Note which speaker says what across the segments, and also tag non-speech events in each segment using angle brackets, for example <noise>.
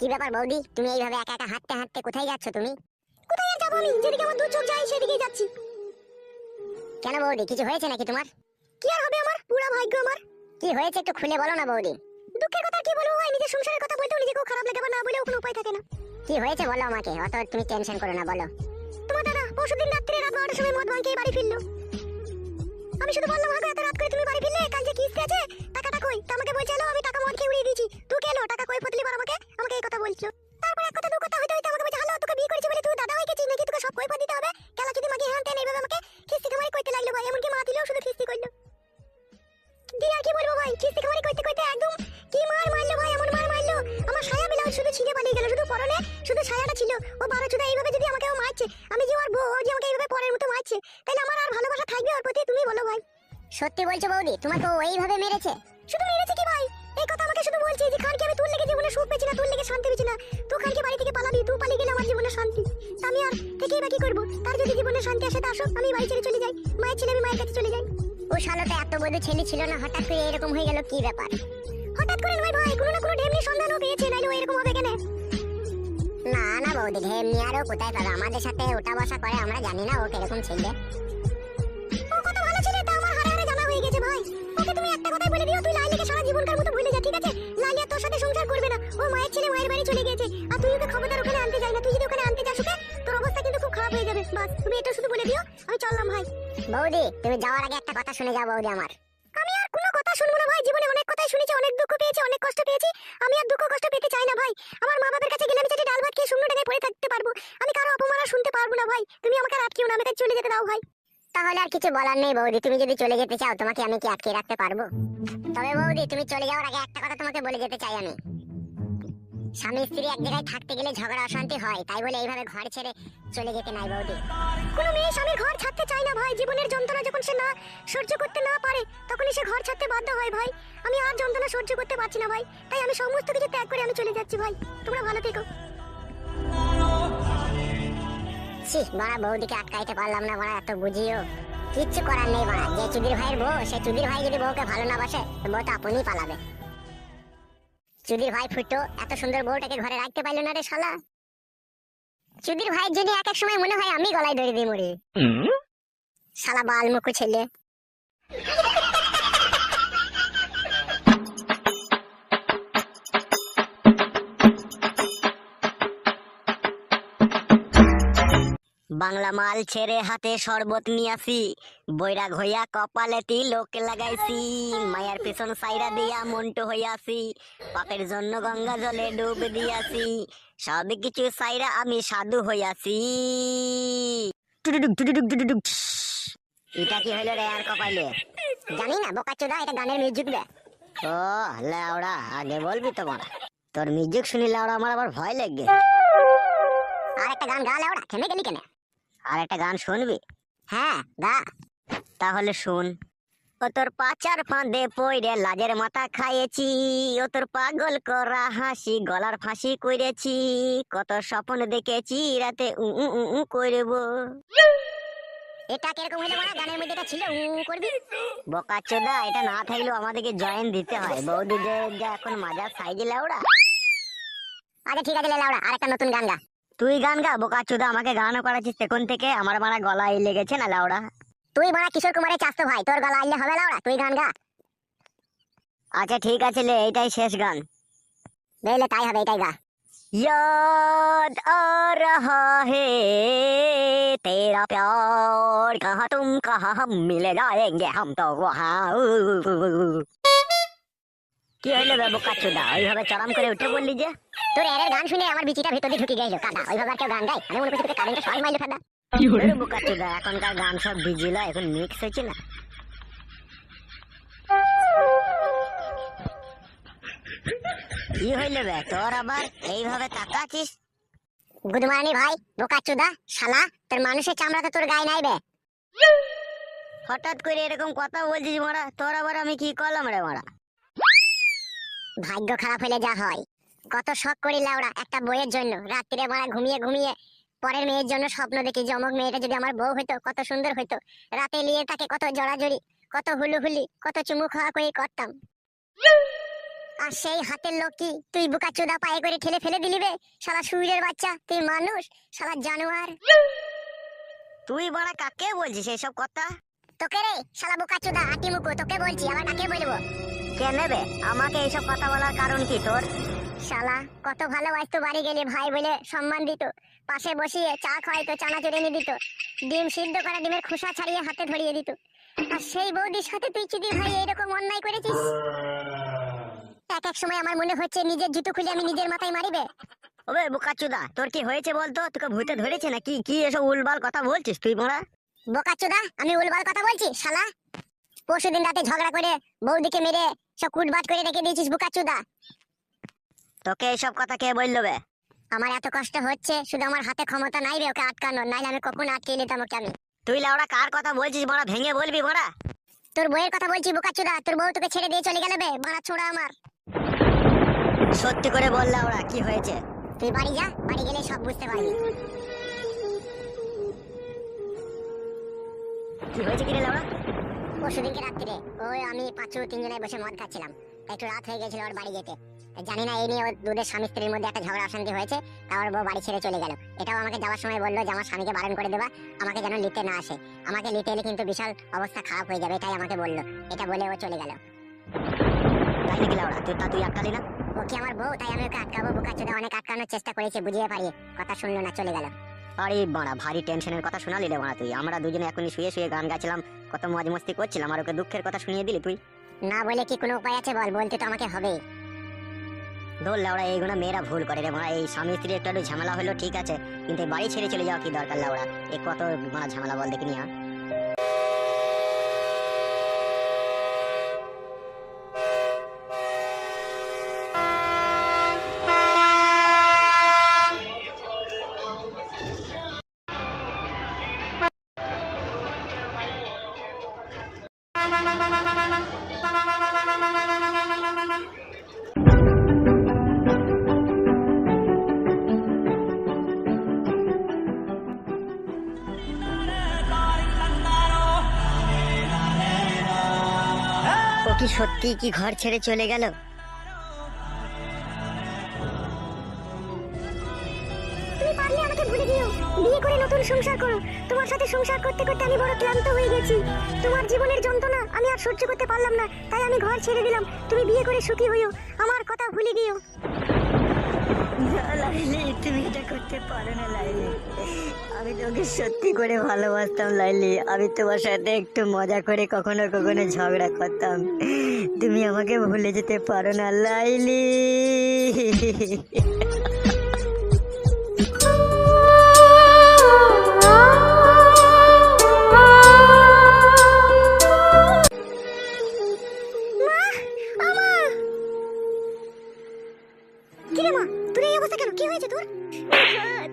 Speaker 1: কি ব্যাপার বৌদি? তুমি এইভাবে একা একা হাঁটতে হাঁটতে কোথায় যাচ্ছ তুমি?
Speaker 2: কোথায় যাব আমি? যেদিকে আমার দু চোখ যায় সেদিকেই যাচ্ছি।
Speaker 1: কেন বৌদি, কিছু হয়েছে নাকি তোমার?
Speaker 2: কি আর হবে আমার? পুরো ভাগ্য আমার।
Speaker 1: কি হয়েছে একটু খুলে বলো না বৌদি।
Speaker 2: দুঃখের কথা কি বলব ভাই? নিজের সংসারের কথা বলতেও নিজেকেও খারাপ লাগে না বলে কোনো উপায় থাকে না।
Speaker 1: কি হয়েছে বলো আমাকে? অত তুমি টেনশন করো না, বলো।
Speaker 2: তোমার দাদা, পরশুদিন রাত্রে রাত বারোটার সময় মদ ভাঙ খেয়ে বাড়ি ফিরলো। আমি শুধু বললাম হাগো এত রাত করে তুমি বাড়ি ফিরলে? কাল যে কিস্তি আছে টাকাটা কই? তা আমাকে বলছে "এলো, আমি টাকা মদ খেয়ে উড়িয়ে দিয়েছি। তুই কেলো টাকা কই ফতলি বার আমাকে? আমাকে এই কথা বলছো। তারপর এক কথা দু কথা হইতে হইতে আমাকে বলছে হ্যালো তোকে বিয়ে করেছি বলে তুই দাদা হয়ে গেছিস? নাকি তোকে সব কই কৈফত দিতে হবে? কেলা যদি মাগি হ্যান তেন এইভাবে আমাকে কিস্তি খামারি করতে লাগল ভাই। এমনকি মা দিলেও শুধু কিস্তি করল। দিয়ে আর কি বলব ভাই? কিস্তি খামারি করতে করতে একদম কি মার মারলো ভাই? এমন মার মারলো। আমার সায়া ব্লাউজ শুধু ছিঁড়ে পালিয়ে গেল শুধু পরনে শুধু সায়াটা ছিল। ও বারো চুদা এইভাবে যদি আমাকে ও মারছে আমি যে ওর বউ ও যে আমাকে এইভাবে পরের মতো মারছে
Speaker 1: সত্যি বলছো বৌদি, তোমাকে ও এইভাবে মেরেছে?
Speaker 2: শুধু মেরেছে কি ভাই? এই কথা আমাকে শুধু বলছে যে খানকে আমি তোর লেগে জীবনে সুখ পেয়েছি না তোর লেগে শান্তি পেয়েছি না। তুই খানকে বাড়ি থেকে পালাবি, তুই পালিয়ে গেলে আমার জীবনে শান্তি। আমি আর থেকেই বাকি করব? তার যদি জীবনে শান্তি আসে, তা আসুক, আমি বাড়ি ছেড়ে চলে যাই। মায়ের ছেলে আমি মায়ের কাছে চলে যাই।
Speaker 1: ও শালোটা এত বড় ছেলে ছিল না, হঠাৎ করে এরকম হয়ে গেল কি ব্যাপার?
Speaker 2: হঠাৎ করে নয় ভাই, কোনো না কোনো ঢেমনি সন্ধানও পেয়েছে, নাইলে ও এরকম হবে কেন?
Speaker 1: না না বৌদি, ঢেমনি আরও কোথায় পাবে? আমাদের সাথে ওটা বসা করে, আমরা জানি না ও কীরকম ছেলে।
Speaker 2: একটা কথাই বলে দিও তুই লাইলিকে সারা জীবনকার মতো ভুলে যা ঠিক আছে? লাইলি তোর সাথে সংসার করবে না। ও মায়ের ছেলে মায়ের বাড়ি চলে গেছে আর তুই ওকে খবরদার ওখানে আনতে যাই না। তুই যদি ওখানে আনতে যাস ওকে? তোর অবস্থা কিন্তু খুব খারাপ হয়ে যাবে। বাস তুমি এটা শুধু বলে দিও আমি চললাম ভাই।
Speaker 1: বৌদি তুমি যাওয়ার আগে একটা কথা শুনে যাও বৌদি আমার।
Speaker 2: আমি আর কোনো কথা শুনব না ভাই। জীবনে অনেক কথাই শুনেছি অনেক দুঃখ পেয়েছি অনেক কষ্ট পেয়েছি। আমি আর দুঃখ কষ্ট পেতে চাই না ভাই। আমার মা বাবার কাছে গেলে আমি চাটি ডাল ভাত খেয়ে শূন্য টাকায় পড়ে থাকতে পারব। আমি কারও অপমান আর শুনতে পারব না ভাই। তুমি আমাকে আটকিও না আমাকে চলে যেতে দাও ভাই।
Speaker 1: তাহলে আর কিছু বলার নেই বৌদি, তুমি যদি চলে যেতে চাও, তোমাকে আমি কি আটকে রাখতে পারব? তবে বৌদি, তুমি চলে যাওয়ার আগে একটা কথা তোমাকে বলে যেতে চাই আমি। স্বামী স্ত্রী এক জায়গায় থাকতে গেলে ঝগড়া, অশান্তি হয়, তাই বলে এইভাবে ঘর ছেড়ে চলে যেতে নাই বৌদি।
Speaker 2: কোনো মেয়ে স্বামীর ঘর ছাড়তে চায় না ভাই, জীবনের যন্ত্রণা যখন সে না সহ্য করতে না পারে, তখনই সে ঘর ছাড়তে বাধ্য হয় ভাই। আমি আর যন্ত্রণা সহ্য করতে পারছি না ভাই, তাই আমি সমস্ত কিছু ত্যাগ করে আমি চলে যাচ্ছি ভাই। তোমরা ভালো থেকো।
Speaker 1: ছি মারা বৌদিকে আটকাইতে পারলাম না মারা এত বুঝিও। কিচ্ছু করার নেই মারা যে চুদির ভাইয়ের বউ সে চুদির ভাই যদি বউকে ভালো না বাসে তো বউ তো আপনি পালাবে। চুদির ভাই ফুটো এত সুন্দর বউটাকে ঘরে রাখতে পারল না রে শালা। চুদির ভাইয়ের জন্য এক এক সময় মনে হয় আমি গলায় ধরে দিই মরি। শালা বাল মুখু ছেলে।
Speaker 3: বাংলা মাল ছেড়ে হাতে শরবত নিয়াছি। বৈরাগ হইয়া কপালে তিলক লাগাইছি। মায়ার পেছন সাইরা দিয়া মন্টু হইয়াছি। পাপের জন্য গঙ্গা জলে ডুব দিয়াছি। সব কিছু সাইরা আমি সাধু হইয়াছি। এটা কি হইল রে আর কপালে?
Speaker 1: জানি না বোকা চোদা এটা গানের মিউজিক দে
Speaker 3: ও লেওড়া আগে বলবি তো মারা তোর মিউজিক শুনি লেওড়া আমার আবার ভয় লেগে
Speaker 1: আর একটা গান গা ওরা থেমে গেলি কেন?
Speaker 3: আর একটা গান শুনবি?
Speaker 1: হ্যাঁ গা
Speaker 3: তাহলে শুন। ও তোর পাচার ফাঁদে পইরে লাজের মাথা খাইয়েছি। ও তোর পাগল করা হাসি গলার ফাঁসি কইরেছি। কত স্বপ্ন দেখেছি রাতে উ উ উ উ করব।
Speaker 1: এটা কীরকম হইল মারা গানের মধ্যে এটা ছিল উ উ করবি?
Speaker 3: বোকা চোদা এটা না থাকলেও আমাদেরকে জয়েন দিতে হয়। বৌদিদের যা এখন মাজার সাইজে লাউড়া।
Speaker 1: আচ্ছা ঠিক আছে লাউড়া আর একটা নতুন গান গা।
Speaker 3: তুই গান গা বোকা চোদা আমাকে গানও করাচ্ছিস তখন থেকে আমার মারা গলায় লেগেছে না লাউড়া
Speaker 1: তুই মারা কিশোর কুমারের চাস্তো ভাই তোর গলা আইলে হবে লাউড়া তুই গান গা
Speaker 3: আচ্ছা ঠিক আছে লে এইটাই শেষ গান
Speaker 1: বেলে তাই হবে এটাই গা
Speaker 3: याद आ रहा है तेरा प्यार कहाँ तुम कहाँ हम मिले जाएंगे हम तो वहाँ কি হইল বে বোকা চোদা ওইভাবে চরম করে উঠে বললি যে?
Speaker 1: তোর এর গান শুনে আমার বিচিটা ভিতরে ঢুকে গেল কাদা। ওইভাবে আর কেউ গান গায়? আমি মনে করছি তোকে কারেন্টে সবাই মাইলে ফাদা
Speaker 3: বোকা চোদা এখনকার গান সব ডিজিল এখন মিক্স হয়েছে না। কি হইল বে তোর আবার এইভাবে তাকাচ্ছিস
Speaker 1: গুড মর্নিং ভাই বোকা চুদা শালা তোর মানুষের চামড়া তো তোর গায়ে নাইবে
Speaker 3: হঠাৎ করে এরকম কথা বলছিস মারা তোর আবার আমি কি করলাম রে মারা?
Speaker 1: ভাগ্য খারাপ হলে যা হয়। কত শখ করি লাউড়া একটা বইয়ের জন্য। রাত্রিরে মারা ঘুমিয়ে ঘুমিয়ে পরের মেয়ের জন্য স্বপ্ন দেখি যে অমুক মেয়েটা যদি আমার বউ হইতো কত সুন্দর হইতো। রাতে নিয়ে তাকে কত জড়াজড়ি কত হুলুহুলি কত চুমু খাওয়া করে করতাম। আর সেই হাতের লোক কি তুই বুকা চোদা পায়ে করে ঠেলে ফেলে দিলিবে শালা সুইরের বাচ্চা তুই মানুষ শালা জানোয়ার।
Speaker 3: তুই বাড়া কাকে বলছিস এইসব কথা?
Speaker 1: তোকে রে শালা বুকা চোদা আটি মুকু তোকে বলছি আবার কাকে বলব?
Speaker 3: কে নেবে আমাকে এইসব কথা বলার কারণ কি তোর?
Speaker 1: শালা কত ভালোবাসতো বাড়ি গেলে ভাই বলে সম্মান দিত। পাশে বসিয়ে চা খাওয়াইতো এনে দিত। ডিম সিদ্ধ করা ডিমের খোসা ছাড়িয়ে হাতে ধরিয়ে দিত। আর সেই বৌদির সাথে তুই চুদি ভাই এরকম অন্যায় করেছিস? এক এক সময় আমার মনে হচ্ছে নিজের জুতো খুলে আমি নিজের মাথায় মারিবে।
Speaker 3: ওবে বোকাচুদা তোর কি হয়েছে বলতো? তোকে ভূতে ধরেছে নাকি? কি এসব উলবাল কথা বলছিস তুই বড়া
Speaker 1: বোকাচোদা আমি উলবার কথা বলছি শালা? পরশুদিন রাতে ঝগড়া করে বৌদিকে মেরে সব কুটবাট করে রেখে দিয়েছিস বোকাচোদা।
Speaker 3: তোকে এইসব কথা কে বলল বে?
Speaker 1: আমার এত কষ্ট হচ্ছে শুধু আমার হাতে ক্ষমতা নাই রে ওকে আটকানোর নাইলে আমি কখন আটকে নিতাম ওকে আমি।
Speaker 3: তুই লাউড়া কার কথা বলছিস বড়া ভেঙে বলবি বড়া
Speaker 1: তোর বউয়ের কথা বলছি বোকাচোদা তোর বউ তোকে ছেড়ে দিয়ে চলে গেল বে মারা ছোড়া আমার।
Speaker 3: সত্যি করে বল লাউড়া কি হয়েছে?
Speaker 1: তুই বাড়ি যা বাড়ি গেলে সব বুঝতে পারবি।
Speaker 3: কি হয়েছে কি রে লাউড়া
Speaker 1: রাত্রিরে। ওই আমি পাঁচু তিনজনে বসে মদ খাচ্ছিলাম। একটু রাত হয়ে গেছিল ওর বাড়ি যেতে। জানি না এই নিয়ে ওর দুধের স্বামী স্ত্রীর মধ্যে একটা ঝগড়া অশান্তি হয়েছে বউ বাড়ি ছেড়ে চলে গেল। এটাও আমাকে যাওয়ার সময় বলল যে আমার স্বামীকে বারণ করে দেবা আমাকে যেন নিতে না আসে। আমাকে নিতে এলে কিন্তু বিশাল অবস্থা খারাপ হয়ে যাবে এটাই আমাকে বলল। এটা বলে ও চলে গেল।
Speaker 3: তাই নাকি লাউড়া তুই তা তুই আটকালি না?
Speaker 1: ও কি আমার বউ? তাই আমি ওকে আটকাবো বোকা চোদা অনেক আটকানোর চেষ্টা করেছে বুঝিয়ে পারিয়ে। কথা শুনলো না চলে গেল।
Speaker 3: আরে বাড়া ভারী টেনশনের কথা শোনালি রে বাড়া তুই। আমরা দুজনে এখনই শুয়ে শুয়ে গান গাছিলাম কত মজ মস্তি করছিলাম আর ওকে দুঃখের কথা শুনিয়ে দিলি তুই।
Speaker 1: না বলে কি কোনো উপায় আছে বল? বলতে তো আমাকে হবে
Speaker 3: ধর লাউড়া এইগুলো মেয়েরা ভুল করে রে বাড়া। এই স্বামী স্ত্রী একটু ঝামেলা হলো ঠিক আছে কিন্তু বাড়ি ছেড়ে চলে যাওয়া কি দরকার লাউড়া? এ কত বাড়া ঝামেলা বল দেখিনি হ্যাঁ কি সত্যি কি ঘর ছেড়ে চলে গেল?
Speaker 2: তুমি পারলে আমাকে ভুলে দিও। বিয়ে করে নতুন সংসার করো। তোমার সাথে সংসার করতে করতে আমি বড় ক্লান্ত হয়ে গেছি। তোমার জীবনের যন্ত্রণা আমি আর সহ্য করতে পারলাম না, তাই আমি ঘর ছেড়ে দিলাম। তুমি বিয়ে করে সুখী হইও। আমার কথা ভুলে গিয়েও
Speaker 3: লাইলি তুমি এটা করতে পারো না লাইলি আমি তোকে সত্যি করে ভালোবাসতাম, লাইলি। আমি তোমার সাথে একটু মজা করে কখনো কখনো ঝগড়া করতাম। তুমি আমাকে ভুলে যেতে পারো না, লাইলি।
Speaker 2: হয়েছে তোর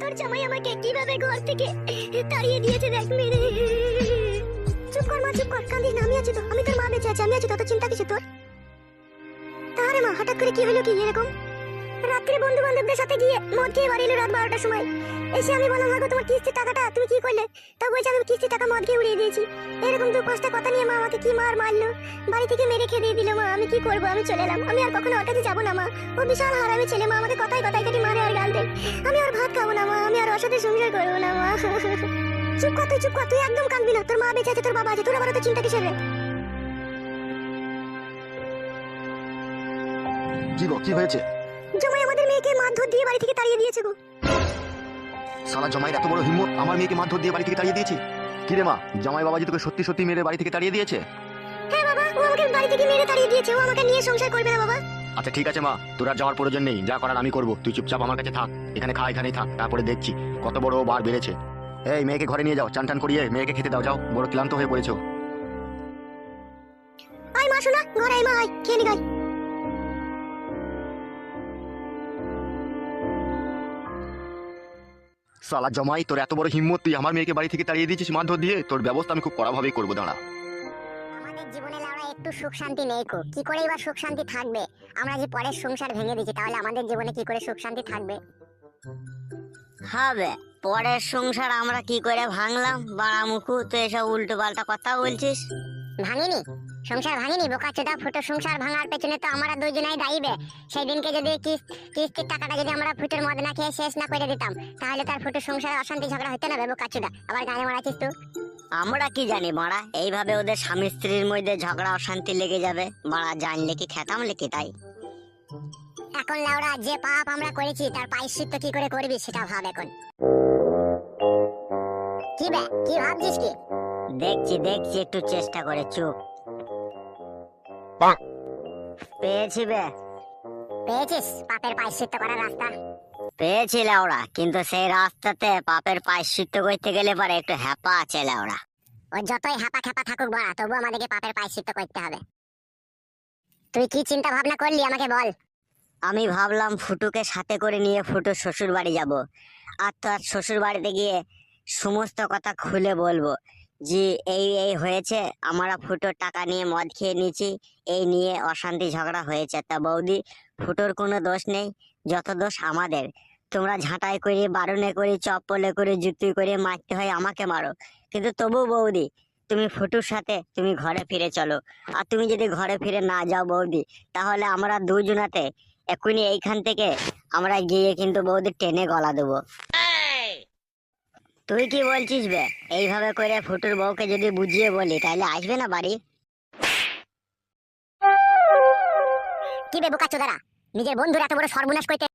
Speaker 2: তোর জামাই আমাকে কীভাবে ঘর থেকে তাড়িয়ে দিয়েছে দেখ মেরে। চুপ কর মা, চুপ কর। কান্দিস না, আমি আছি তো। আমি তোর মা বেঁচে আছি, আমি আছি তত চিন্তা কিছু তোর? তাহলে মা, হঠাৎ করে কি হলো কি এরকম? রাত্রে বন্ধু বান্ধবদের সাথে গিয়ে মদ খেয়ে বাড়ি এলো রাত বারোটার সময়। এসে আমি বললাম, হাগো, তোমার কিস্তির টাকাটা, তুমি কি করলে? তা বলছে, আমি কিস্তির টাকা মদ খেয়ে উড়িয়ে দিয়েছি। এরকম দু পাঁচটা কথা নিয়ে মা আমাকে কি মার মারলো? বাড়ি থেকে মেরে খেয়ে দিয়ে দিল মা, আমি কি করব? আমি চলে এলাম। আমি আর কখনো ওর কাছে যাব না, মা। ও বিশাল হারামি ছেলে, মা। আমাকে কথায় কথায় কাটি মারে আর গাল দেয়। আমি আর ভাত খাব না, মা। আমি আর ওর সাথে সংসার করব না, মা। <laughs> চুপ কর তুই, চুপ কর। তুই একদম কাঁদবি না। তোর মা বেঁচে আছে, তোর বাবা আছে। তোর আবার তো চিন্তা কিসের
Speaker 4: কি হয়েছে?
Speaker 2: জমাই আমাদের মেয়েকে মারধর দিয়ে বাড়ি থেকে তাড়িয়ে দিয়েছে গো।
Speaker 4: সালা জামাইয়ের এত বড় হিম্মত আমার মেয়েকে মারধর দিয়ে বাড়ি থেকে তাড়িয়ে দিয়েছি? কি রে মা জামাই বাবাজি তোকে সত্যি সত্যি মেরে বাড়ি থেকে তাড়িয়ে দিয়েছে?
Speaker 2: হ্যাঁ বাবা ও আমাকে বাড়ি থেকে মেরে তাড়িয়ে দিয়েছে ও আমাকে নিয়ে সংসার করবে না বাবা।
Speaker 4: আচ্ছা ঠিক আছে মা তোর আর যাওয়ার প্রয়োজন নেই যা করার আমি করব তুই চুপচাপ আমার কাছে থাক এখানে খা এখানেই থাক তারপরে দেখছি কত বড় বার বেড়েছে। এই মেয়েকে ঘরে নিয়ে যাও চান টান করিয়ে মেয়েকে খেতে দাও যাও বড় ক্লান্ত হয়ে পড়েছো।
Speaker 2: আয় মা শোনা ঘরে আয় মা আয় খেয়ে নি গাই
Speaker 4: সালা জামাই তোর এত বড় হিম্মত তুই আমার মেয়েকে বাড়ি থেকে তাড়িয়ে দিয়েছিস মারধর দিয়ে? তোর ব্যবস্থা আমি খুব কড়াভাবেই করব দাঁড়া।
Speaker 1: আমাদের জীবনে লাউড়া একটু সুখ শান্তি নেই কো কি করে এবার সুখ শান্তি থাকবে? আমরা যে পরের সংসার ভেঙে দিচ্ছি তাহলে আমাদের জীবনে কি করে সুখ শান্তি থাকবে?
Speaker 3: হবে। পরের সংসার আমরা কি করে ভাঙলাম? তো এসব উল্টো পাল্টা কথা বলছিস?
Speaker 1: ভাঙিনি। সংসার ভাঙিনি বোকা চোদা ফুটো সংসার ভাঙার পেছনে তো আমরা দুজনেই দায়ীবে সেই দিনকে যদি কিস্তির টাকাটা যদি আমরা ফুটোর মদ না খেয়ে শেষ না করে দিতাম তাহলে তার ফুটোর সংসারে অশান্তি ঝগড়া হতো না বোকা চোদা। আবার গানে মারাছিস তুই?
Speaker 3: আমরা কি জানি মারা এইভাবে ওদের স্বামী স্ত্রীর মধ্যে ঝগড়া অশান্তি লেগে যাবে। মারা জানলে কি খেতাম লেকি তাই?
Speaker 1: এখন লাউড়া যে পাপ আমরা করেছি তার পাইশ্চিত্ত কি করে করবি সেটা ভাব এখন। কি বে কি ভাবছিস কি?
Speaker 3: দেখছি দেখছি একটু চেষ্টা করে চুপ। পেয়েছি বে।
Speaker 1: পেয়েছিস পাপের করার রাস্তা?
Speaker 3: পেয়েছি কিন্তু সেই রাস্তাতে পাপের পায়শ্চিত্ত করতে গেলে পরে একটু হ্যাপা আছে
Speaker 1: ও যতই হ্যাপা খ্যাপা থাকুক বড়া তবু আমাদেরকে পাপের করতে হবে। তুই কি চিন্তা ভাবনা করলি আমাকে বল?
Speaker 3: আমি ভাবলাম ফুটুকে সাথে করে নিয়ে ফুটু শ্বশুর বাড়ি যাব। আর তার শ্বশুর বাড়িতে গিয়ে সমস্ত কথা খুলে বলব। যে এই এই হয়েছে, আমরা ফুটোর টাকা নিয়ে মদ খেয়ে নিয়েছি, এই নিয়ে অশান্তি ঝগড়া হয়েছে। তা বৌদি, ফুটোর কোনো দোষ নেই, যত দোষ আমাদের। তোমরা ঝাঁটাই করে, বারণে করে, চপ্পলে করে জুতি করে মারতে হয়, আমাকে মারো। কিন্তু তবু বৌদি, তুমি ফুটুর সাথে তুমি ঘরে ফিরে চলো। আর তুমি যদি ঘরে ফিরে না যাও বৌদি, তাহলে আমরা দুজনাতে এক্ষুনি এইখান থেকে আমরা গিয়ে কিন্তু বৌদি টেনে গলা দেবো। তুই কি বলছিস বে? এইভাবে করে ফুটুর বউকে যদি বুঝিয়ে বলি তাহলে আসবে না বাড়ি?
Speaker 1: কি বে বোকা চোদারা নিজের বন্ধুর এত বড় সর্বনাশ করতে